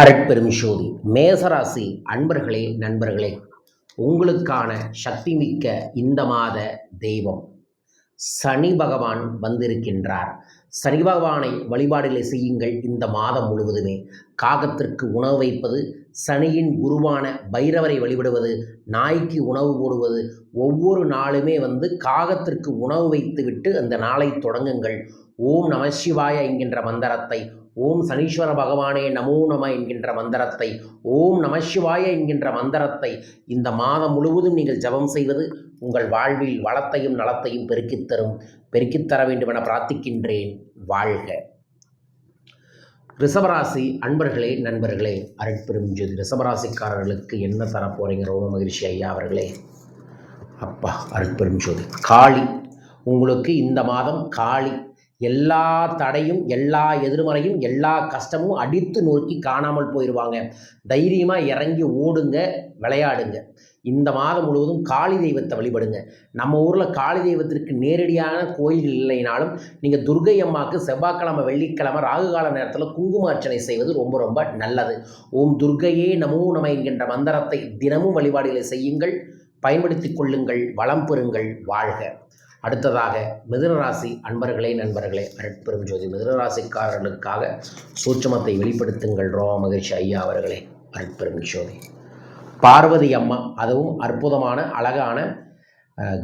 அரட்பெருமிஷோதி. மேசராசி அன்பர்களே நண்பர்களே உங்களுக்கான சக்தி மிக்க இந்த மாத தெய்வம். சனி பகவான் வந்திருக்கின்றார். சனி பகவானை வழிபாடுகளை செய்யுங்கள் இந்த மாதம் முழுவதுமே. காகத்திற்கு உணவு வைப்பது சனியின் உருவான பைரவரை வழிபடுவது நாய்க்கு உணவு போடுவது ஒவ்வொரு நாளுமே வந்து காகத்திற்கு உணவு வைத்துவிட்டு அந்த நாளை தொடங்குங்கள். ஓம் நம சிவாய என்கின்ற மந்திரத்தை ஓம் சனீஸ்வர பகவானே நமோ நம என்கின்ற மந்திரத்தை ஓம் நமசிவாய என்கின்ற மந்திரத்தை இந்த மாதம் முழுவதும் நீங்கள் ஜபம் செய்வது உங்கள் வாழ்வில் வளத்தையும் நலத்தையும் பெருக்கித் தரும் பெருக்கித் தர வேண்டுமென பிரார்த்திக்கின்றேன். வாழ்க. ரிஷபராசி அன்பர்களே நண்பர்களே அருட்பெரும் ஜோதி ரிஷபராசிக்காரர்களுக்கு என்ன தரப்போறீங்க? ரோம மகிழ்ச்சி ஐயா அவர்களே. அப்பா அருட்பெரும் ஜோதி காளி. உங்களுக்கு இந்த மாதம் காளி. எல்லா தடையும் எல்லா எதிர்மறையும் எல்லா கஷ்டமும் அடித்து நோக்கி காணாமல் போயிடுவாங்க தைரியமாக இறங்கி ஓடுங்க விளையாடுங்க. இந்த மாதம் முழுவதும் காளி தெய்வத்தை வழிபடுங்க. நம்ம ஊரில் காளி தெய்வத்திற்கு நேரடியான கோயில்கள் இல்லைனாலும் நீங்கள் துர்கை அம்மாவுக்கு செவ்வாய்க்கிழமை வெள்ளிக்கிழமை ராகு கால நேரத்தில் குங்கும அர்ச்சனை செய்வது ரொம்ப ரொம்ப நல்லது. ஓம் துர்கையே நமோ நம என்கின்ற மந்திரத்தை தினமும் வழிபாடுகளை செய்யுங்கள். பயன்படுத்திக் கொள்ளுங்கள் வளம் பெறுங்கள் வாழ்க. அடுத்ததாக மிதுனராசி அன்பர்களே நண்பர்களே அருட்பெரும் ஜோதி மிதுனராசிக்காரர்களுக்காக சூட்சமத்தை வெளிப்படுத்துங்கள் ரோம மகிழ்ச்சி ஐயா அவர்களே அருட்பெரும் ஜோதி. பார்வதி அம்மா அதுவும் அற்புதமான அழகான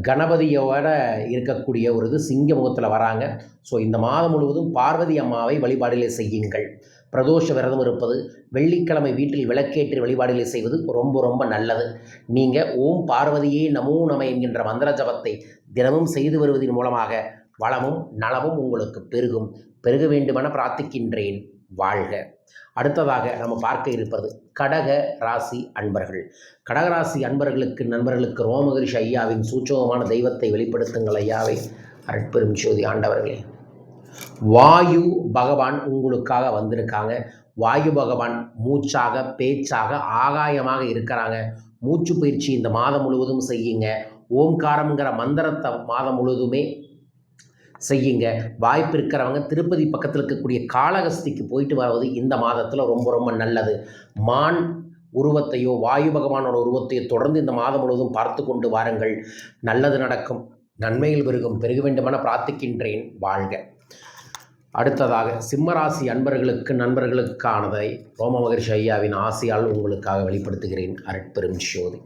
கணபதியோட இருக்கக்கூடிய ஒரு இது சிங்க முகத்தில் வராங்க. ஸோ இந்த மாதம் முழுவதும் பார்வதி அம்மாவை வழிபாடுகளை செய்யுங்கள். பிரதோஷ விரதம் இருப்பது வெள்ளிக்கிழமை வீட்டில் விளக்கேற்றி வழிபாடுகளை செய்வது ரொம்ப ரொம்ப நல்லது. நீங்கள் ஓம் பார்வதியே நமோ நம என்கின்ற மந்திர ஜபத்தை தினமும் செய்து வருவதன் மூலமாக வளமும் நலமும் உங்களுக்கு பெருகும். பெருக வேண்டுமென பிரார்த்திக்கின்றேன். வாழ்க. அடுத்ததாக நம்ம பார்க்க இருப்பது கடக ராசி அன்பர்கள். கடகராசி அன்பர்களுக்கு நண்பர்களுக்கு ரோமகிரிஷ ஐயாவின் சூச்சகமான தெய்வத்தை வெளிப்படுத்துங்கள் ஐயாவை. அருட்பெரும் ஜோதி ஆண்டவர்களே. வாயு பகவான் உங்களுக்காக வந்திருக்காங்க. வாயு பகவான் மூச்சாக பேச்சாக ஆகாயமாக இருக்கிறாங்க. மூச்சு பயிற்சி இந்த மாதம் முழுவதும் செய்யுங்க. ஓம்காரம்ங்கிற மந்திரத்தை மாதம் முழுவதுமே செய்யுங்க. வாய்ப்பு இருக்கிறவங்க திருப்பதி பக்கத்தில் இருக்கக்கூடிய காளகஸ்திக்கு போயிட்டு வருவது இந்த மாதத்தில் ரொம்ப ரொம்ப நல்லது. மான் உருவத்தையோ வாயு பகவானோட உருவத்தையோ தொடர்ந்து இந்த மாதம் முழுவதும் பார்த்து கொண்டு வாருங்கள். நல்லது நடக்கும். நன்மையில் பெருகும். பெருக வேண்டுமென பிரார்த்திக்கின்றேன். வாழ்க. அடுத்ததாக சிம்மராசி அன்பர்களுக்கு நண்பர்களுக்கானதை ரோம மகர்ஷி ஐயாவின் ஆசையால் உங்களுக்காக வெளிப்படுத்துகிறேன். அருட்பெரும் ஜோதி.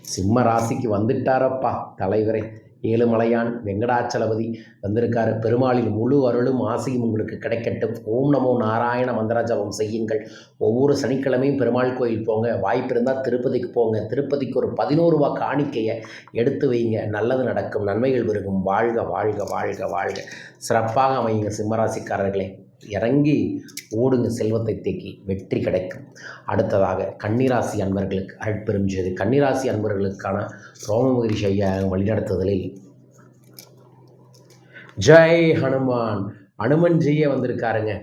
சிம்ம ராசிக்கு வந்துட்டாரப்பா தலைவரே. ஏழுமலையான் வெங்கடாச்சலபதி வந்திருக்காரு. பெருமாளின் முழு அருளும் ஆசையும் உங்களுக்கு கிடைக்கட்டும். ஓம் நமோ நாராயண மந்திர ஜபம் செய்யுங்கள். ஒவ்வொரு சனிக்கிழமையும் பெருமாள் கோயில் போங்க. வாய்ப்பு இருந்தால் திருப்பதிக்கு போங்க. திருப்பதிக்கு ஒரு பதினோரு ரூபா காணிக்கையை எடுத்து வைங்க. நல்லது நடக்கும். நன்மைகள் பெருகும். வாழ்க வாழ்க வாழ்க வாழ்க. சிறப்பாக அமையுங்க சிம்மராசிக்காரர்களே. இறங்கி ஓடுங்க செல்வத்தை தேக்கி வெற்றி கிடைக்கும். அடுத்ததாக கன்னிராசி அன்பர்களுக்கு அருட்பெரும் கன்னிராசி அன்பர்களுக்கான ரோமமகிரிஷி ஐயா வழிநடத்துதலில் ஜெய் ஹனுமான். ஹனுமன்ஜியே வந்திருக்காருங்க.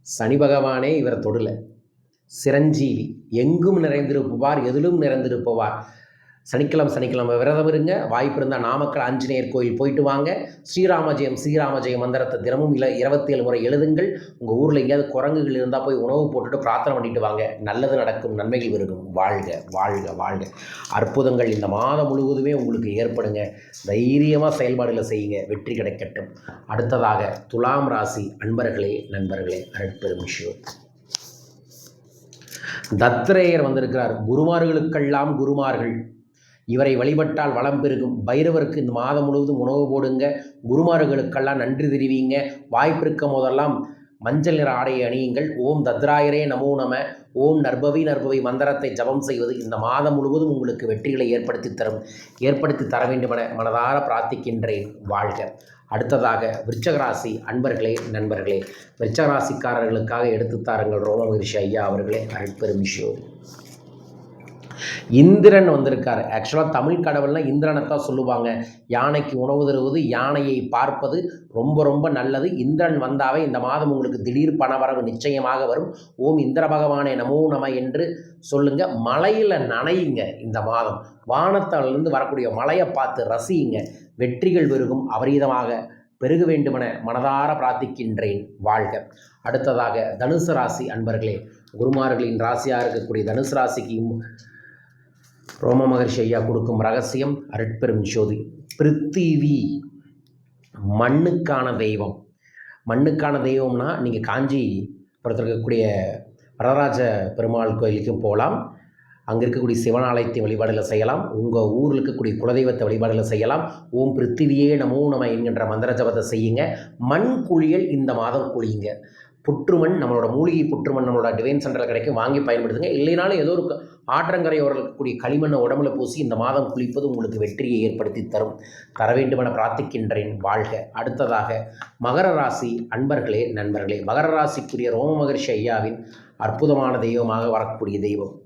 சனி பகவானே இவரை தொடல. சிரஞ்சீவி எங்கும் நிறைந்திருப்பவார் எதிலும் நிறைந்திருப்பவார். சனிக்கிழமை சனிக்கிழமை விரதம் இருங்க. வாய்ப்பு இருந்தால் நாமக்கல் ஆஞ்சநேயர் கோயில் போயிட்டு வாங்க. ஸ்ரீராம ஜெயம் மந்திரத்தை தினமும் இல்லை இருபத்தேழு முறை எழுதுங்கள். உங்கள் ஊரில் எங்கேயாவது குரங்குகள் இருந்தால் போய் உணவு போட்டுட்டு பிரார்த்தனை பண்ணிட்டு வாங்க. நல்லது நடக்கும் நன்மைகள் இருக்கும் வாழ்க வாழ்க வாழ்க. அற்புதங்கள் இந்த மாதம் முழுவதுமே உங்களுக்கு ஏற்படுங்க. தைரியமாக செயல்பாடுகளை செய்யுங்க. வெற்றி கிடைக்கட்டும். அடுத்ததாக துலாம் ராசி அன்பர்களே நண்பர்களே அருட்பெரும் விஷயம் தத்ரேயர் வந்திருக்கிறார். குருமார்களுக்கெல்லாம் குருமார்கள். இவரை வழிபட்டால் வளம் பெருகும். பைரவருக்கு இந்த மாதம் முழுவதும் உணவு போடுங்க. குருமார்களுக்கெல்லாம் நன்றி தெரிவிங்க. வாய்ப்பிருக்கும் போதெல்லாம் மஞ்சள் நிற ஆடையை அணியுங்கள். ஓம் தத்ராயரே நமோ நம. ஓம் நர்பவி நர்பவி மந்திரத்தை ஜபம் செய்வது இந்த மாதம் முழுவதும் உங்களுக்கு வெற்றிகளை ஏற்படுத்தி தரும். ஏற்படுத்தி தர வேண்டுமென மனதார பிரார்த்திக்கின்றேன். வாழ்க. அடுத்ததாக விருச்சகராசி அன்பர்களே நண்பர்களே. விருச்சகராசிக்காரர்களுக்காக எடுத்து தாருங்கள் ரோமகிரிஷி ஐயா அவர்களே அருட்பெரும் ஈஸ்வரி. இந்திரன் வந்திருக்காரு. ஆக்சுவலாக தமிழ் கடவுள்னா இந்திரனை தான் சொல்லுவாங்க. யானைக்கு உணவு தருவது யானையை பார்ப்பது ரொம்ப ரொம்ப நல்லது. இந்திரன் வந்தாவே இந்த மாதம் உங்களுக்கு திடீர் பணவரவு நிச்சயமாக வரும். ஓம் இந்திர பகவானே நமோ நம என்று சொல்லுங்க. மலையில் நனையுங்க இந்த மாதம். வானத்திலிருந்து வரக்கூடிய மலையை பார்த்து ரசியுங்க. வெற்றிகள் பெருகும். அபரீதமாக பெருக வேண்டுமென மனதார பிரார்த்திக்கின்றேன். வாழ்க. அடுத்ததாக தனுசு ராசி அன்பர்களே. குருமார்களின் ராசியாக இருக்கக்கூடிய தனுசு ராசிக்கு ரோம மகர்ஷி ஐயா கொடுக்கும் ரகசியம் அருட்பெரும் ஜோதி. பிருத்திவி மண்ணுக்கான தெய்வம். மண்ணுக்கான தெய்வம்னா நீங்கள் காஞ்சிபுரத்தில் இருக்கக்கூடிய வரராஜ பெருமாள் கோயிலுக்கும் போகலாம். அங்கே இருக்கக்கூடிய சிவனாலயத்தை வழிபாடுகளை செய்யலாம். உங்கள் ஊரில் இருக்கக்கூடிய குலதெய்வத்தை வழிபாடுகளை செய்யலாம். ஓம் பிருத்திவியே நமோ நம என்கின்ற மந்திர ஜபத்தை செய்யுங்க. மண் குழியல் இந்த மாதம் குழியுங்க புற்றுமண் நம்மளோட மூலிகை புற்றுமண் நம்மளோட டிவைன் சென்டரில் கிடைக்கும் வாங்கி பயன்படுத்துங்க. இல்லைனாலும் ஏதோ ஒரு க- ஆற்றங்கரையோரம் இருக்கக்கூடிய களிமண்ணை உடம்புல பூசி இந்த மாதம் குளிப்பது உங்களுக்கு வெற்றியை ஏற்படுத்தி தரும். தர வேண்டுமென பிரார்த்திக்கின்றேன் வாழ்க. அடுத்ததாக மகர ராசி அன்பர்களே நண்பர்களே மகர ராசிக்குரிய ரோம மகர்ஷி ஐயாவின் அற்புதமான தெய்வமாக வரக்கூடிய தெய்வம்.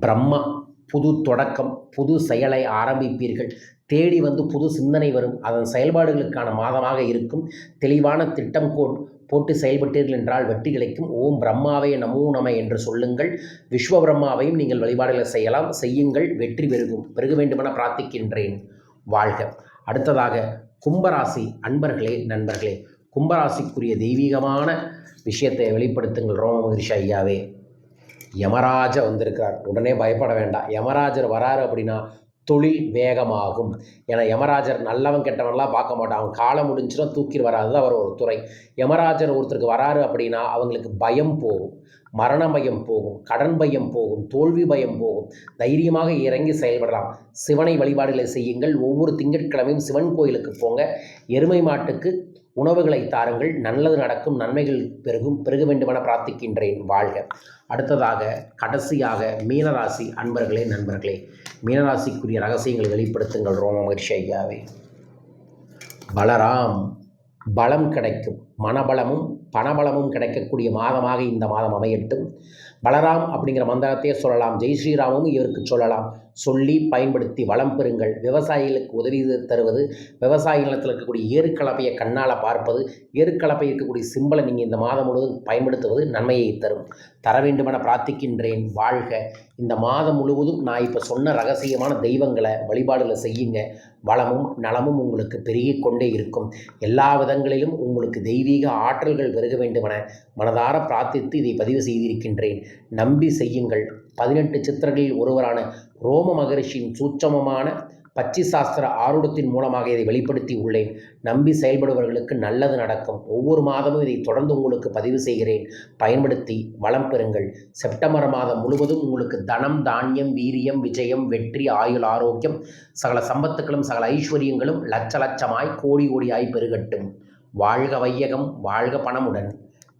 பிரம்மா புது தொடக்கம் புது செயலை ஆரம்பிப்பீர்கள். தேடி வந்து புது சிந்தனை வரும். அதன் செயல்பாடுகளுக்கான மாதமாக இருக்கும். தெளிவான திட்டம் கோட் போட்டு செயல்பட்டீர்கள் என்றால் வெற்றி கிடைக்கும். ஓம் பிரம்மாவே நமோ நம என்று சொல்லுங்கள். விஸ்வ பிரம்மாவையும் நீங்கள் வழிபாடுகளை செய்யலாம். செய்யுங்கள். வெற்றி பெருகும். பெருக வேண்டுமென பிரார்த்திக்கின்றேன். வாழ்க. அடுத்ததாக கும்பராசி அன்பர்களே நண்பர்களே. கும்பராசிக்குரிய தெய்வீகமான விஷயத்தை வெளிப்படுத்துங்கள் ரோம மகிழ்ச்சி ஐயாவே. யமராஜ வந்திருக்கிறார். உடனே பயப்பட வேண்டாம். யமராஜர் வராரு அப்படின்னா தொழில் வேகமாகும். ஏன்னா யமராஜர் நல்லவன் கெட்டவன்லாம் பார்க்க மாட்டான். அவன் காலம் முடிஞ்சுனா தூக்கி வராது. அவர் ஒரு துறை. யமராஜர் ஒருத்தருக்கு வராரு அப்படின்னா அவங்களுக்கு பயம் போகும். மரண பயம் போகும். கடன் பயம் போகும். தோல்வி பயம் போகும். தைரியமாக இறங்கி செயல்படலாம். சிவனை வழிபாடுகளை செய்யுங்கள். ஒவ்வொரு திங்கட்கிழமையும் சிவன் கோயிலுக்கு போங்க. எருமை மாட்டுக்கு உணவுகளை தாருங்கள் நல்லது நடக்கும் நன்மைகள் பெருகும் பெருக வேண்டுமென பிரார்த்திக்கின்றேன் வாழ்க. அடுத்ததாக கடைசியாக மீனராசி அன்பர்களே நண்பர்களே மீனராசிக்குரிய ரகசியங்களை வெளிப்படுத்துங்கள் ரோம மகிழ்ச்சி ஐயாவே. பலராம் பலம் கிடைக்கும் மனபலமும் பணபலமும் கிடைக்கக்கூடிய மாதமாக இந்த மாதம் அமையட்டும். பலராம் அப்படிங்கிற மந்திரத்தையே சொல்லலாம் ஜெய் ஸ்ரீராமும் இவருக்கு சொல்லலாம். சொல்லி பயன்படுத்தி வளம் பெறுங்கள். விவசாயிகளுக்கு உதவி தருவது விவசாய நிலத்தில் இருக்கக்கூடிய ஏறுக்கலப்பையை கண்ணால் பார்ப்பது ஏறுக்கலப்பை இருக்கக்கூடிய சிம்பலை நீங்கள் இந்த மாதம் முழுவதும் பயன்படுத்துவது நன்மையை தரும். தர வேண்டுமென பிரார்த்திக்கின்றேன். வாழ்க. இந்த மாதம் முழுவதும் நான் இப்போ சொன்ன ரகசியமான தெய்வங்களை வழிபாடுகளை செய்யுங்க. வளமும் நலமும் உங்களுக்கு பெருகிக் கொண்டே இருக்கும். எல்லா விதங்களிலும் உங்களுக்கு தெய்வீக ஆற்றல்கள் பெருக வேண்டுமென மனதார பிரார்த்தித்து இதை பதிவு செய்திருக்கின்றேன். நம்பி செய்யுங்கள். பதினெட்டு சித்திரங்களில் ஒருவரான ரோம மகரிஷியின் சூட்சமமான பச்சி சாஸ்திர ஆருடத்தின் மூலமாக இதை வெளிப்படுத்தி உள்ளேன். நம்பி செயல்படுபவர்களுக்கு நல்லது நடக்கும். ஒவ்வொரு மாதமும் இதை தொடர்ந்து உங்களுக்கு பதிவு செய்கிறேன். பயன்படுத்தி வளம் பெறுங்கள். செப்டம்பர் மாதம் முழுவதும் உங்களுக்கு தனம் தானியம் வீரியம் விஜயம் வெற்றி ஆயுள் ஆரோக்கியம் சகல சம்பத்துக்களும் சகல ஐஸ்வர்யங்களும் லட்ச லட்சமாய் கோடி கோடியாய் பெருகட்டும். வாழ்க வையகம் வாழ்க பணமுடன்.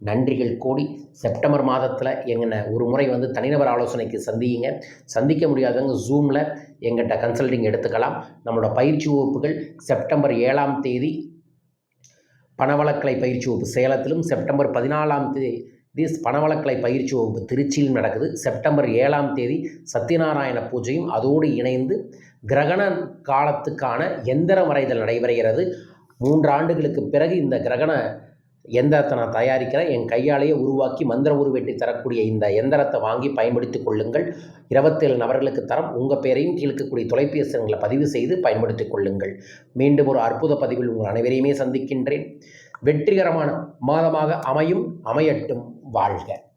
நன்றிகள் கோடி. செப்டம்பர் மாதத்தில் எங்கனை ஒரு முறை வந்து தனிநபர் ஆலோசனைக்கு சந்தியுங்க. சந்திக்க முடியாதவங்க ஜூமில் எங்கிட்ட கன்சல்டிங் எடுத்துக்கலாம். நம்மளோட பயிற்சி வகுப்புகள் செப்டம்பர் ஏழாம் தேதி. பணவளக்கலை பயிற்சி வகுப்பு சேலத்திலும் செப்டம்பர் பதினாலாம் தேதி பணவளக்கலை பயிற்சி வகுப்பு திருச்சியிலும் நடக்குது. செப்டம்பர் ஏழாம் தேதி சத்யநாராயண பூஜையும் அதோடு இணைந்து கிரகண காலத்துக்கான எந்திர வரைதல் நடைபெறுகிறது. மூன்று ஆண்டுகளுக்கு பிறகு இந்த கிரகண எந்திரத்தை நான் தயாரிக்கிறேன். என் கையாலேயே உருவாக்கி மந்திர உருவேட்டி தரக்கூடிய இந்த எந்திரத்தை வாங்கி பயன்படுத்திக் கொள்ளுங்கள். இருபத்தேழு நபர்களுக்கு தரம். உங்கள் பேரையும் கீழ்க்கக்கூடிய தொலைபேசி எண்களை பதிவு செய்து பயன்படுத்திக் கொள்ளுங்கள். மீண்டும் ஒரு அற்புத பதிவில் உங்கள் அனைவரையுமே சந்திக்கின்றேன். வெற்றிகரமான மாதமாக அமையும் அமையட்டும் வாழ்க.